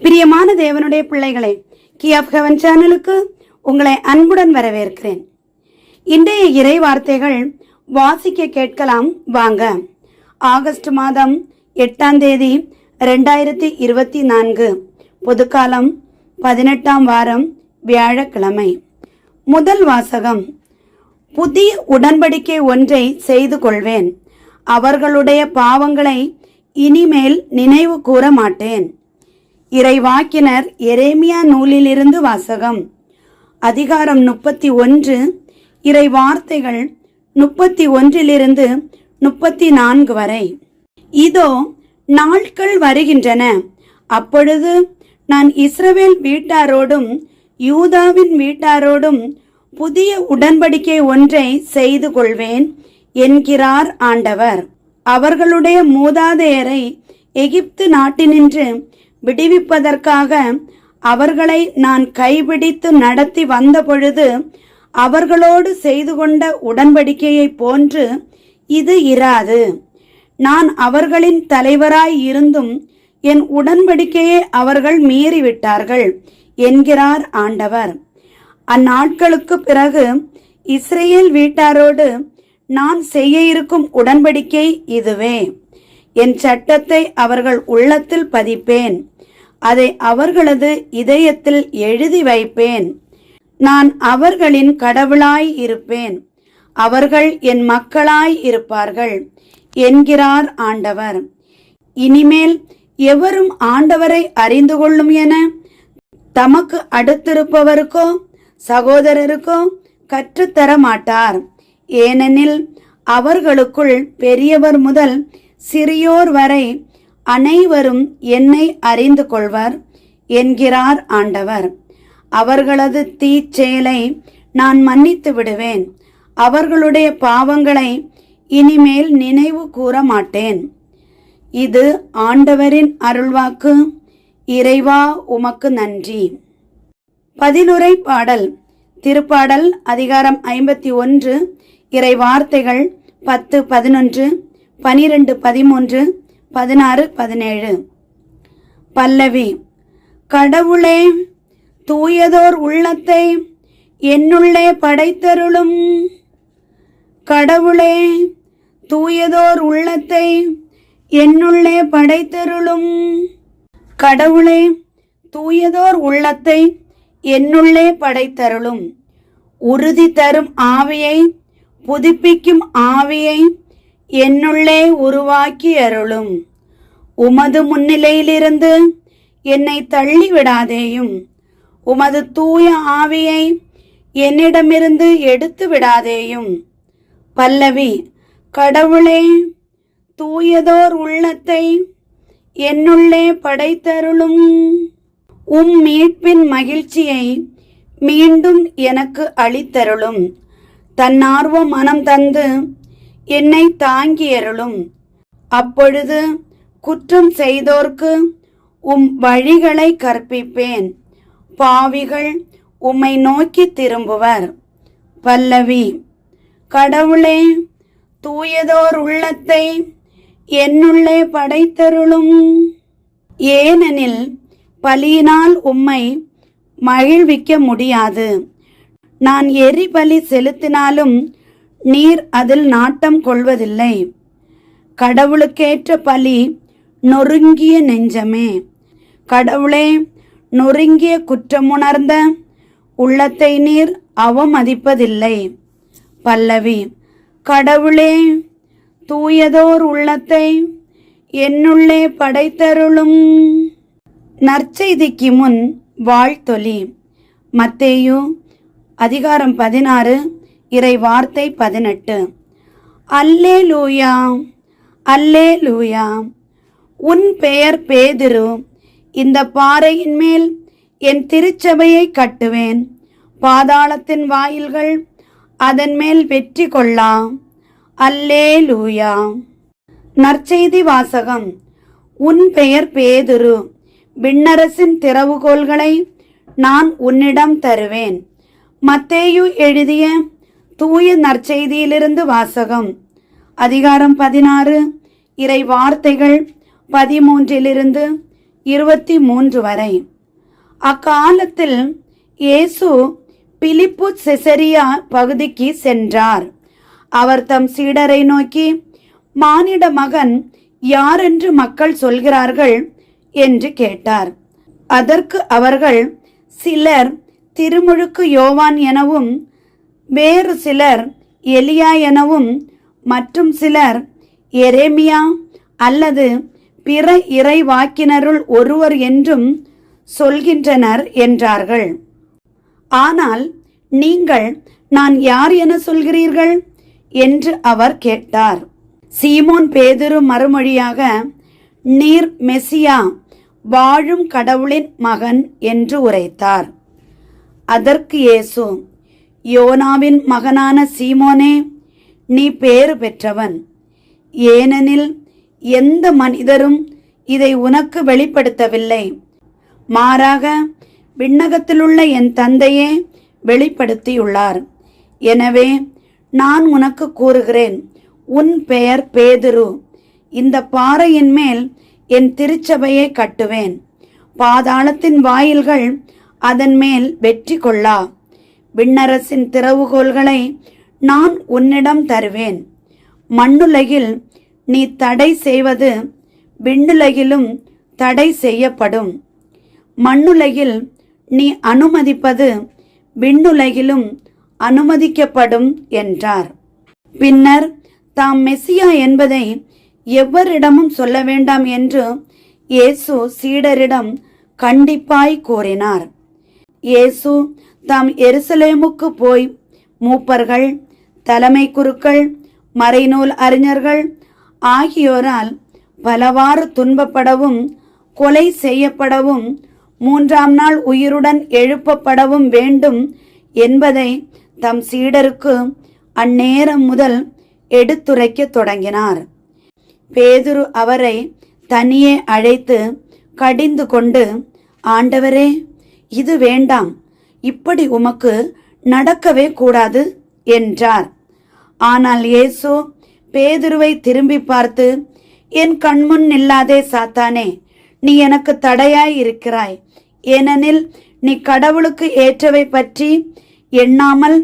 பிரியமான தேவனுடைய பிள்ளைகளே கி ஆஃப் ஹெவன் சேனலுக்கு உங்களை அன்புடன் வரவேற்கிறேன். இன்றைய இறை வார்த்தைகள் வாசிக்க கேட்கலாம் வாங்க. ஆகஸ்ட் மாதம் எட்டாம் தேதி ரெண்டாயிரத்தி இருபத்தி நான்கு பொதுக்காலம் பதினெட்டாம் வாரம் வியாழக்கிழமை. முதல் வாசகம் புதிய உடன்படிக்கை ஒன்றை செய்து கொள்வேன். அவர்களுடைய பாவங்களை இனிமேல் நினைவு கூற மாட்டேன். இறைவாக்கினர் எரேமியா நூலிலிருந்து வாசகம். அதிகாரம் முப்பத்தி ஒன்று இறை வார்த்தைகள் முப்பத்தி ஒன்றிலிருந்து முப்பத்தி நான்கு வரை. இதோ நாட்கள் வருகின்றன. அப்பொழுது நான் இஸ்ரவேல் வீட்டாரோடும் யூதாவின் வீட்டாரோடும் புதிய உடன்படிக்கை ஒன்றை செய்து கொள்வேன் என்கிறார் ஆண்டவர். அவர்களுடைய மூதாதையரை எகிப்து நாட்டினின்று விடுவிப்பதற்காக அவர்களை நான் கைபிடித்து நடத்தி வந்த பொழுது அவர்களோடு செய்து கொண்ட உடன்படிக்கையை போன்று இது இராது. நான் அவர்களின் தலைவராய் இருந்தும் என் உடன்படிக்கையை அவர்கள் மீறிவிட்டார்கள் என்கிறார் ஆண்டவர். அந்நாட்களுக்கு பிறகு இஸ்ரேல் வீட்டாரோடு நான் செய்ய இருக்கும் உடன்படிக்கை இதுவே. என் சட்டத்தை அவர்கள் உள்ளத்தில் பதிப்பேன். அதை அவர்களது இதயத்தில் எழுதி வைப்பேன். நான் அவர்களின் கடவுளாய் இருப்பேன். அவர்கள் என் மக்களாய் இருப்பார்கள் என்கிறார் ஆண்டவர். இனிமேல் எவரும் ஆண்டவரை அறிந்து கொள்ளும் என தமக்கு அடுத்திருப்பவருக்கோ சகோதரருக்கோ கற்றுத்தர மாட்டார் ஏனெனில் அவர்களுக்குள் பெரியவர் முதல் சிறியோர் வரை அனைவரும் என்னை அறிந்து கொள்வர் என்கிறார் ஆண்டவர். அவர்களது தீச்செயலை நான் மன்னித்து விடுவேன். அவர்களுடைய பாவங்களை இனிமேல் நினைவு கூற மாட்டேன். இது ஆண்டவரின் அருள்வாக்கு. இறைவா உமக்கு நன்றி. பதிலுரை பாடல் திருப்பாடல் அதிகாரம் ஐம்பத்தி ஒன்று இறை வார்த்தைகள் பத்து பதினொன்று பனிரெண்டு பதிமூன்று பதினாறு பதினேழு. பல்லவி கடவுளே தூயதோர் உள்ளத்தை என்னுள்ளே படைத்தருளும். கடவுளே தூயதோர் உள்ளத்தை என்னுள்ளே படைத்தருளும். கடவுளே தூயதோர் உள்ளத்தை என்னுள்ளே படைத்தருளும். உறுதி தரும் ஆவியை புதுப்பிக்கும் ஆவியை என்னுள்ளே உருவாக்கி அருளும். உமது முன்னிலையிலிருந்து என்னை தள்ளிவிடாதேயும். உமது தூய ஆவியை என்னிடமிருந்து எடுத்து விடாதேயும் பல்லவி கடவுளே தூயதோர் உள்ளத்தை என்னுள்ளே படைத்தருளும். உம் மீட்பின் மகிழ்ச்சியை மீண்டும் எனக்கு அளித்தருளும். தன்னார்வ மனம் தந்து என்னை தாங்கியருளும். அப்பொழுது குற்றம் செய்தோர்க்கு உம் வழிகளை கற்பிப்பேன். பாவிகள் உம்மை நோக்கி திரும்புவர். பல்லவி கடவுளே தூயதோர் உள்ளத்தை என்னுள்ளே படைத்தருளும். ஏனெனில் பலியினால் உம்மை மகிழ்விக்க முடியாது. நான் எரிபலி செலுத்தினாலும் நீர் அதில் நாட்டம் கொள்வதில்லை. கடவுளுக்கேற்ற பலி நொறுங்கிய நெஞ்சமே. கடவுளே நொறுங்கிய குற்றமுணர்ந்த உள்ளத்தை நீர் அவமதிப்பதில்லை. பல்லவி கடவுளே தூயதோர் உள்ளத்தை என்னுள்ளே படைத்தருளும். நற்செய்திக்கு முன் வாழ்த்தொலி மத்தேயு அதிகாரம் பதினாறு இறை வார்த்தை பதினெட்டு. அல்லே லூயா அல்லே லூயா உன் பெயர் பேதிரு இந்த பாறையின் மேல் என் திருச்சபையை கட்டுவேன். பாதாளத்தின் வாயில்கள் அதன் மேல் வெற்றி கொள்ளா. அல்லே லூயா நற்செய்தி வாசகம். உன் பெயர் பேதுரு விண்ணரசின் திறவுகோள்களை நான் உன்னிடம் தருவேன். மத்தேயு எழுதிய தூய நற்செய்தியிலிருந்து வாசகம். அதிகாரம் பதினாறு. இறை வார்த்தைகள் பதிமூன்றிலிருந்து இருபத்தி மூன்று வரை. அக்காலத்தில் இயேசு பிலிப்பு செசரியா பகுதிக்கு சென்றார். அவர் தம் சீடரை நோக்கி மானிட மகன் யாரென்று மக்கள் சொல்கிறார்கள்? என்று கேட்டார். அதற்கு அவர்கள் சிலர் திருமுழுக்கு யோவான் எனவும் வேறு சிலர் எலியா எனவும் மற்றும் சிலர் எரேமியா அல்லது பிற இறைவாக்கினருள் ஒருவர் என்றும் சொல்கின்றனர் என்றார்கள். ஆனால் நீங்கள் நான் யார் என சொல்கிறீர்கள்? என்று அவர் கேட்டார். சீமோன் பேதுரு மறுமொழியாக நீர் மெசியா வாழும் கடவுளின் மகன் என்று உரைத்தார். அதற்கு இயேசு யோனாவின் மகனான சீமோனே நீ பேறு பெற்றவன். ஏனெனில் எந்த மனிதரும் இதை உனக்கு வெளிப்படுத்தவில்லை. மாறாக விண்ணகத்திலுள்ள என் தந்தையே வெளிப்படுத்தியுள்ளார். எனவே நான் உனக்கு கூறுகிறேன் உன் பெயர் பேதுரு. இந்த பாறையின் மேல் என் திருச்சபையை கட்டுவேன். பாதாளத்தின் வாயில்கள் அதன் மேல் வெற்றி கொள்ளா. விண்ணரசின் திறவுகோல்களை நான் உன்னிடம் தருவேன். மண்ணுலகில் நீ தடை செய்வது விண்ணுலகிலும் தடை செய்யப்படும். மண்ணுலகில் நீ அனுமதிப்பது விண்ணுலகிலும் அனுமதிக்கப்படும் என்றார். பின்னர் தாம் மெசியா என்பதை எவரிடமும் சொல்ல வேண்டாம் என்று இயேசு சீடரிடம் கண்டிப்பாய் கூறினார். இயேசு தாம் எருசலேமுக்கு போய் மூப்பர்கள் தலைமை குருக்கள் மறைநூல் அறிஞர்கள் ஆகியோரால் பலவாறு துன்பப்படவும் கொலை செய்யப்படவும் மூன்றாம் நாள் உயிருடன் எழுப்பப்படவும் வேண்டும் என்பதை தம் சீடருக்கு அந்நேரம் முதல் எடுத்துரைக்கத் தொடங்கினார். பேதுரு அவரை தனியே அழைத்து கடிந்து கொண்டு ஆண்டவரே இது வேண்டாம். இப்படி உமக்கு நடக்கவே கூடாது என்றார். ஆனால் இயேசு பேதுருவை திரும்பி பார்த்து என் கண்முன் நில்லாதே சாத்தானே நீ எனக்கு தடையாய் இருக்கிறாய். ஏனெனில் நீ கடவுளுக்கு ஏற்றவை பற்றி எண்ணாமல்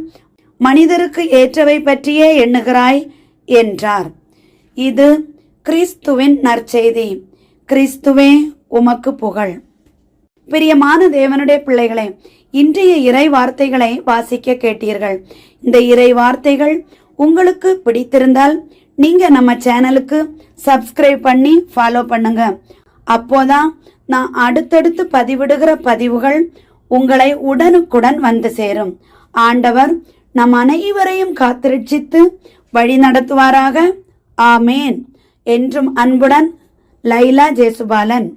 மனிதருக்கு ஏற்றவை பற்றியே எண்ணுகிறாய் என்றார். இது கிறிஸ்துவின் நற்செய்தி. கிறிஸ்துவே உமக்கு புகழ். பிரியமான தேவனுடைய பிள்ளைகளே இன்றைய இறை வார்த்தைகளை வாசிக்க கேட்டீர்கள். இந்த இறை வார்த்தைகள் உங்களுக்கு பிடித்திருந்தால் நீங்க நம்ம சேனலுக்கு சப்ஸ்கிரைப் பண்ணி ஃபாலோ பண்ணுங்க. அப்போதான் நான் அடுத்தடுத்து பதிவிடுகிற பதிவுகள் உங்களை உடனுக்குடன் வந்து சேரும். ஆண்டவர் நம் அனைவரையும் காத்திருட்சித்து வழி நடத்துவாராக. ஆமேன். என்றும் அன்புடன் லைலா ஜேசுபாலன்.